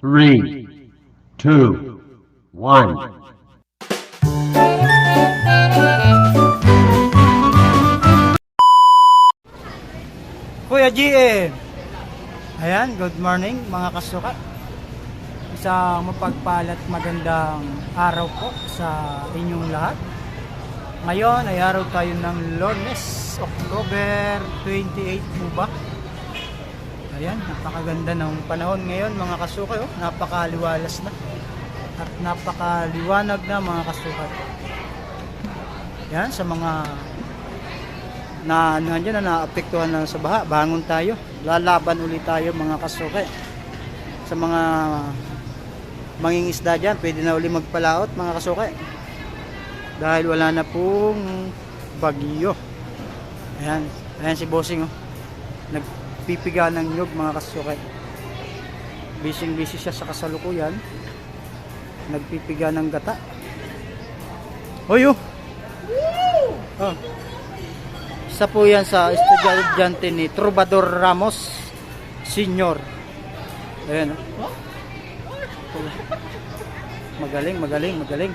three, two, one. Kuya GM. Ayan, good morning mga kasuka. Isang mapagpalat magandang araw po sa inyong lahat. Ngayon ay araw tayo ng Lones, October 28 po ba? Ayan, napakaganda ng panahon ngayon mga kasuka. Oh. Napakaliwalas na. At napakaliwanag na mga kasuka. Yan, sa mga na dyan, na naapektuhan na sa baha, bangon tayo. Lalaban ulit tayo mga kasuke. Sa mga mangingisda dyan, pwede na uli magpalaot mga kasuke. Dahil wala na pong bagyo. Ayan, ayan si Bossing oh. Nagpipiga ng nyug mga kasuke. Busy busy siya sa kasalukuyan. Nagpipiga ng gata. Hoy oh! Oh. Isa po yan sa estudyante ni Trubador Ramos Senior. Ayan. oh. Magaling, magaling, magaling.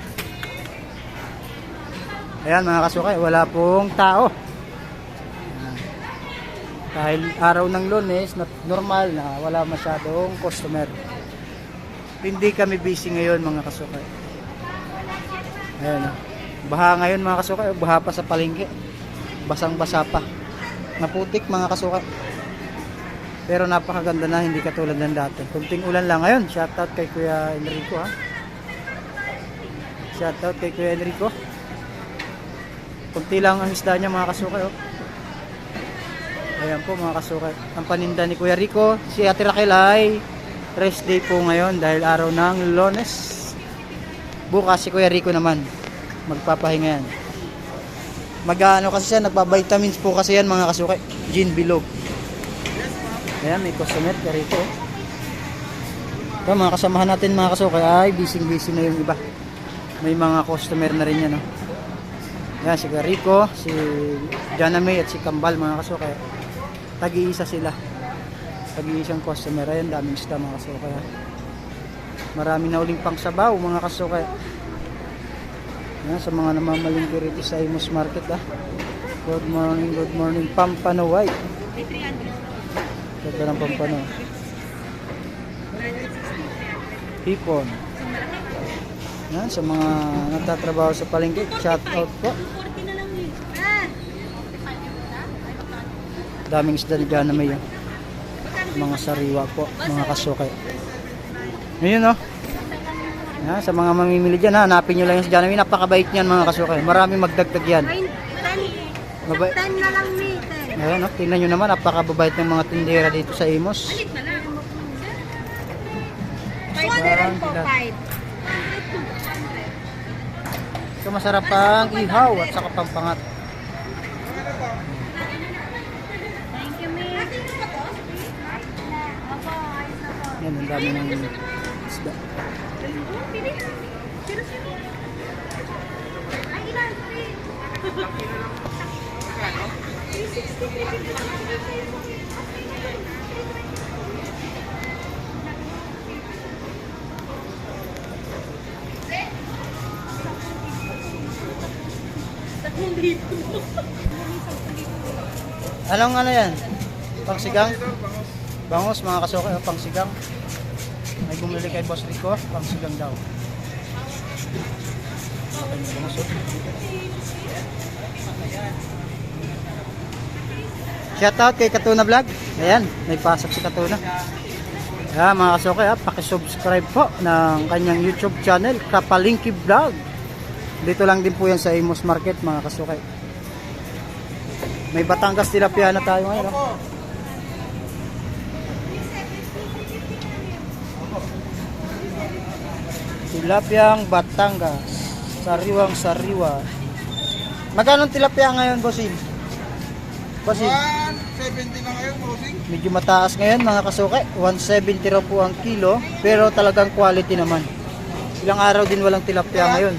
Ayan mga kasukay, wala pong tao. Dahil araw ng lunes, na normal na wala masyadong customer. Hindi kami busy ngayon mga kasukay. Ayan. oh. Baha ngayon mga kasukay, baha pa sa palengke basang-basa pa. Naputik mga kasuka. Pero napakaganda na, hindi katulad ng dati. Kunting ulan lang ngayon. Shoutout kay Kuya Enrico ha. Shoutout kay Kuya Enrico. Kunti lang ang isda niya mga kasuka. Oh. Ayan po mga kasuka. Ang paninda ni Kuya Rico, si Ate Raquel ay rest day po ngayon dahil araw ng Lones. Bukas si Kuya Rico naman. Magpapahinga yan. Mag-ano kasi siya, nagpa-vitamins po kasi yan mga kasuke. Gin bilog. Ayan, may customer ka rito. Ito, mga kasamahan natin mga kasuke ay busy-busy na yung iba. May mga customer na rin yan. No? Ayan, si Rico, si Jana May at si Kambal mga kasuke. Tag-iisa sila. Tag-iisang customer. Ayan, daming isda mga kasuke. ha. Marami na uling pang sabaw mga kasuke. Yan, sa mga namamalingki rito sa Imus Market ah. Good morning, good morning. Pampano White. Ganda ng Pampano. Hipon. Yan, sa mga nagtatrabaho sa palengke, shout out po. Daming isda ni Jana May. ah. Mga sariwa po, mga kasukay. Ngayon oh. Yan, sa mga mamimili dyan, ha, hanapin nyo lang yung si Janami. Napakabait niyan mga kasukay. Maraming magdagdag yan. Ay, 10. Mabait. 10 na lang 10. Ayan, no? tingnan nyo naman, napakababait ng mga tindera dito sa Imos. Parang 200 po, sila. 5. So masarap pang ihaw at saka pampangat. Ang dami ng isda. Anong ano yan? Pangsigang? Bangus mga kasukay, oh, pangsigang. May bumili kay Boss Rico, pangsigang daw. Okay, may bangus oh. Shoutout kay Katuna Vlog. Ayan, may pasok si Katuna. Ayan mga kasukay, ah, pakisubscribe po ng kanyang YouTube channel, Kapalingki Vlog. Dito lang din po yan sa Imos Market mga kasukay. May Batangas tilapia na tayo ngayon. Oh. Tilapiang Batangas. Sariwang sariwa. Magkano tilapia ngayon, bossing? Bossing, 170 na ngayon, bossing. medyo mataas ngayon mga kasuke. 170 raw po ang kilo, pero talagang quality naman. Ilang araw din walang tilapia ngayon.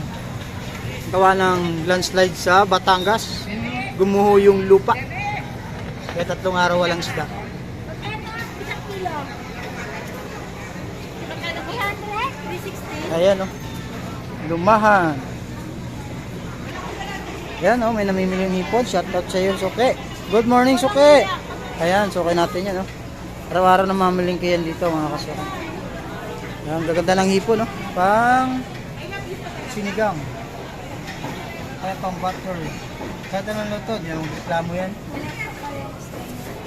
Gawa ng landslide sa Batangas. Gumuho yung lupa. Kaya tatlong araw walang isda. Magkano isang kilo? Magkano 360. Ayan oh. Lumahan. Ayan oh, may namimili ng hipon. Shoutout sa iyo, Suke. Good morning, Suke. Ayan, suke natin yan oh. Araw-araw na mamiling kayan dito mga kasuka. Ayan, gaganda ng hipon oh. Pang sinigang. Kaya pang butter. Kahit anong luto, naman reklamo yan.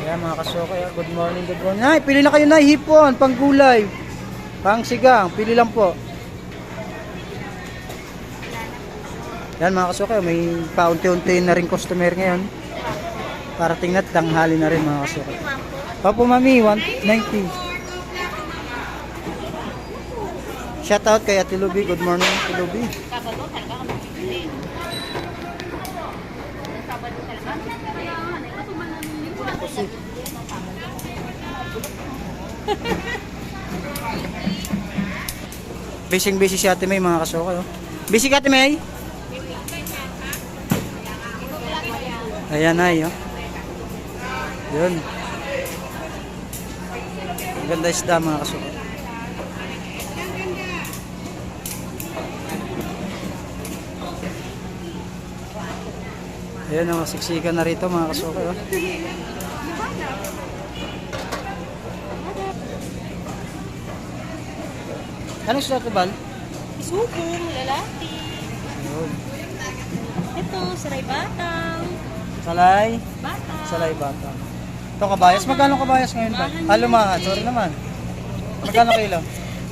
Ayan mga kasuka, good morning, good morning. Ay, pili na kayo na hipon, pang gulay. Pang sigang, pili lang po. Yan mga kasuka, may paunti-unti na rin customer ngayon. Parating na tanghali na rin mga kasuka. Papo mami, 190. Shout out kay Ate Luby. Good morning, Ate Luby. Busy busy si Ate May mga kasuka. Oh. Busy ka Ate May? Ayan ay oh. Yun. Ang Ganda isda mga kasuka. Ayan oh, siksikan na rito mga kasuka. Oh. Anong sulat ko, Bal? Isubong, lalaki. Ayun. Ito, saray batang. Salay. Batang. Salay bata. Ito kabayas. Magkano kabayas ngayon ba? Ah, lumahan. Sorry naman. Magkano kilo?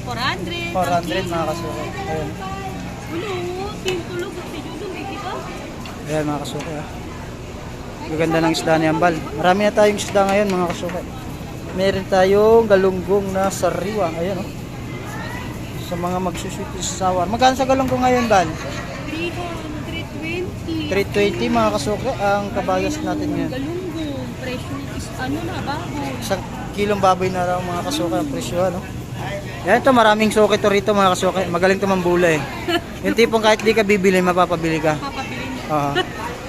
400. 400 mga kasuko. May kita. Ayan mga kasuko. ah. Gaganda ng isda ni Ambal. Marami na tayong isda ngayon mga kasuko. Meron tayong galunggong na sariwa. Ayan oh. Sa mga magsusuti sa sawar. Magkano sa galunggong ngayon, Bal? 320. 320 mga kasuko. Ang kabayas natin ngayon. Galunggong. Presyo is ano na, baboy. Isang kilong baboy na raw mga kasuka ang presyo ano. Yan ito maraming suki to rito mga kasuka. Magaling to mambula eh. Yung tipong kahit di ka bibili, mapapabili ka. Papabili niyo. Oo.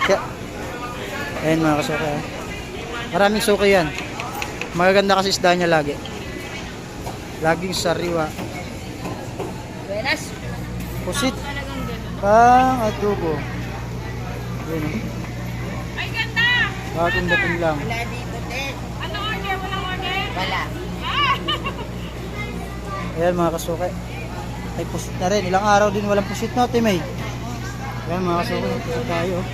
Kaya, ayan mga kasuka. eh. Maraming suki yan. Magaganda kasi isda niya lagi. Laging sariwa. Buenas. Pusit. Pang adobo. Yun. oh. Ay, ganda! Bagong dating lang. Ano order? Walang order? Wala. Ayan mga kasuke. Ay pusit na rin. Ilang araw din walang pusit no, Ate May. Ayan mga kasuke. Pusit tayo. oh.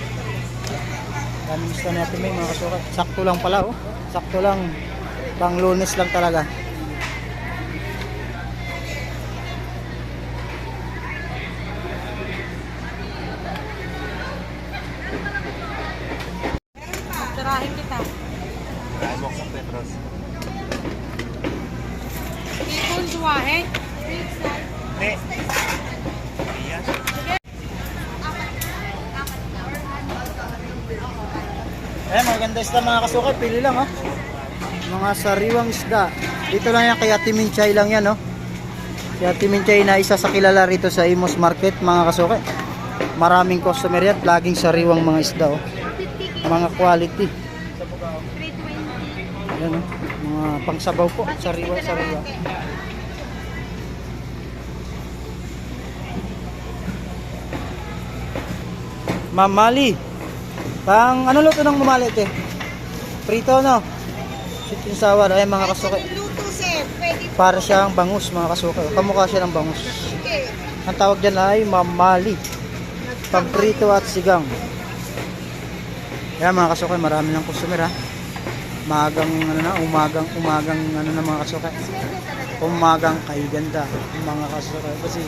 Daming gusto Ate May mga kasuke. Sakto lang pala oh. Sakto lang. Pang lunes lang talaga. Maganda isda mga kasuke. Pili lang oh. Mga sariwang isda. Dito lang yan kay Ate Minchay lang yan oh. Si Ate Minchay na isa sa kilala rito sa Imos Market mga kasuke. Maraming customer yan. Laging sariwang mga isda oh. Mga quality. 320. Ayan, oh. mga pangsabaw po, sariwa, sariwa. Mamali. Pang ano luto ng mamali ite? Prito no? Sweet and sour, ay mga kasuke. Luto, sir. Pwede Para siyang bangus mga kasuke. Kamukha siya ng bangus. Ang tawag dyan ay mamali. Pamprito at sigang. Yan mga kasuke, marami ng customer ha. Magang ano na, umagang umagang ano na mga kasuke. Umagang kay ganda mga kasuke kasi